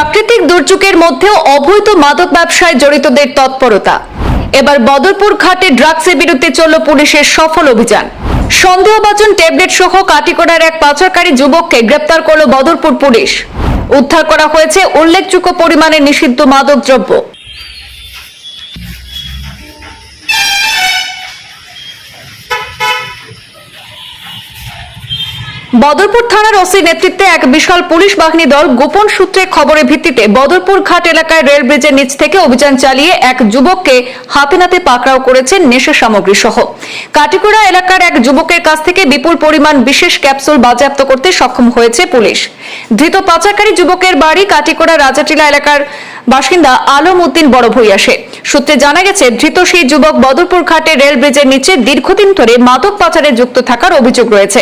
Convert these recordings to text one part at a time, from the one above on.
প্রাকৃতিক দুর্যোগের মধ্যেও অবৈধ মাদক ব্যবসায় জড়িতদের তৎপরতা। এবার বদরপুর ঘাটে ড্রাগসের বিরুদ্ধে চলল পুলিশের সফল অভিযান। সন্দেহবাচন ট্যাবলেট সহ কাটিকড়ার এক পাচারকারী যুবককে গ্রেপ্তার করল বদরপুর পুলিশ। উদ্ধার করা হয়েছে উল্লেখযোগ্য পরিমাণে নিষিদ্ধ মাদক দ্রব্য বদরপুর থানার ওসি নেতৃত্বে এক বিশাল পুলিশ বাহিনী দল গোপন সূত্রে খবরের ভিত্তিতে বদরপুর ঘাট এলাকায় রেল ব্রিজের নিচ থেকে অভিযান চালিয়ে এক যুবককে হাতে নাতে পাকড়াও করেছে নেশা সামগ্রী সহ। কাটিকোড়া এলাকার এক যুবকের কাছ থেকে বিপুল পরিমাণ বিশেষ ক্যাপসুল বাজেয়াপ্ত করতে সক্ষম হয়েছে পুলিশ। ধৃত পাচারকারী যুবকের বাড়ি কাটিকোড়া রাজাটিলা এলাকার বাসিন্দা আলম উদ্দিন বড় ভূঁইয়াসে সূত্রে জানা গেছে, ধৃত সেই যুবক বদরপুর ঘাটে রেল ব্রিজের নিচে দীর্ঘদিন ধরে মাদক পাচারে যুক্ত থাকার অভিযোগ রয়েছে।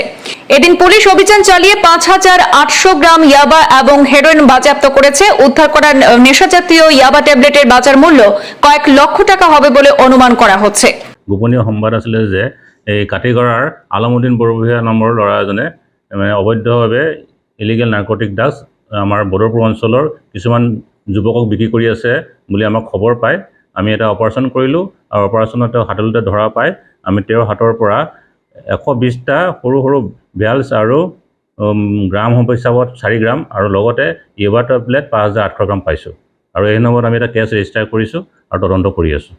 এদিন পুলিশ অভিযান চালিয়ে পাঁচ হাজার আটশো গ্রাম ইয়াবা এবং হেরোইন বাজেয়াপ্ত করেছে। উদ্ধার করা নেশাজাতীয় ইয়াবা ট্যাবলেটের বাজার মূল্য কয়েক লক্ষ টাকা হবে বলে অনুমান করা হচ্ছে। গোপনীয় সংবাদ আছিলে যে, এই কাটিগড়াৰ আলমুদ্দিন বৰভূঞা নামৰ ল'ৰা এজনে মানে অবৈধভাৱে ইলিগেল নাৰ্কটিক ড্ৰাগছ আমাৰ বদৰপুৰ অঞ্চলৰ কিছুমান যুৱকক বিক্ৰী কৰি আছে বুলি আমাক খবৰ পায়। আমি এটা অপাৰেশ্যন কৰিলোঁ। আৰু অপাৰেশ্যনত তেওঁ হাতলতে ধৰা পাই আমি তেওঁৰ হাতৰ পৰা এশ বিছটা সৰু সৰু বেলছ আৰু গ্ৰাম হিচাপত চাৰি গ্ৰাম আৰু লগতে ইউবা টেবলেট পাঁচ হাজাৰ আঠশ গ্ৰাম পাইছোঁ। আৰু এই নম্বৰত আমি এটা কেছ ৰেজিষ্টাৰ কৰিছোঁ আৰু তদন্ত কৰি আছোঁ।